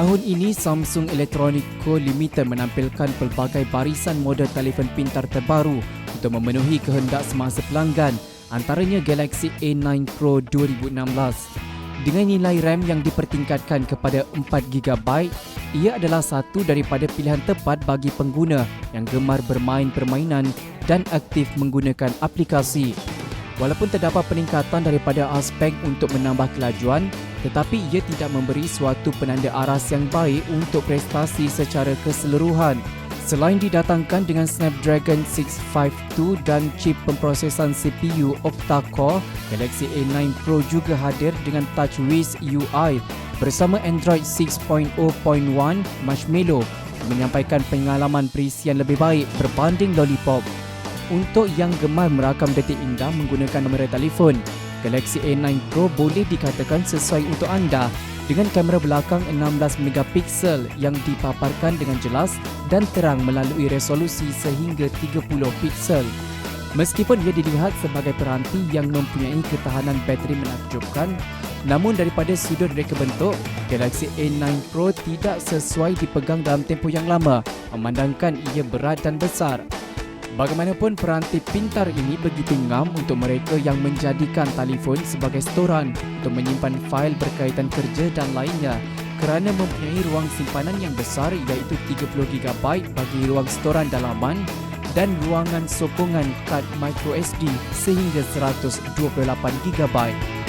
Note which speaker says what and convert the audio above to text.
Speaker 1: Tahun ini Samsung Electronic Co Limited menampilkan pelbagai barisan model telefon pintar terbaru untuk memenuhi kehendak semasa pelanggan antaranya Galaxy A9 Pro 2016. Dengan nilai RAM yang dipertingkatkan kepada 4GB, ia adalah satu daripada pilihan tepat bagi pengguna yang gemar bermain permainan dan aktif menggunakan aplikasi. Walaupun terdapat peningkatan daripada aspek untuk menambah kelajuan, tetapi ia tidak memberi suatu penanda aras yang baik untuk prestasi secara keseluruhan. Selain didatangkan dengan Snapdragon 652 dan chip pemprosesan CPU octa-core, Galaxy A9 Pro juga hadir dengan TouchWiz UI bersama Android 6.0.1 Marshmallow menyampaikan pengalaman perisian lebih baik berbanding Lollipop. Untuk yang gemar merakam detik indah menggunakan kamera telefon, Galaxy A9 Pro boleh dikatakan sesuai untuk anda dengan kamera belakang 16 megapiksel yang dipaparkan dengan jelas dan terang melalui resolusi sehingga 30 piksel. Meskipun ia dilihat sebagai peranti yang mempunyai ketahanan bateri menakjubkan, namun daripada sudut reka bentuk, Galaxy A9 Pro tidak sesuai dipegang dalam tempoh yang lama memandangkan ia berat dan besar. Bagaimanapun peranti pintar ini begitu ngam untuk mereka yang menjadikan telefon sebagai storan untuk menyimpan fail berkaitan kerja dan lainnya kerana mempunyai ruang simpanan yang besar iaitu 30GB bagi ruang storan dalaman dan ruangan sokongan kad microSD sehingga 128GB.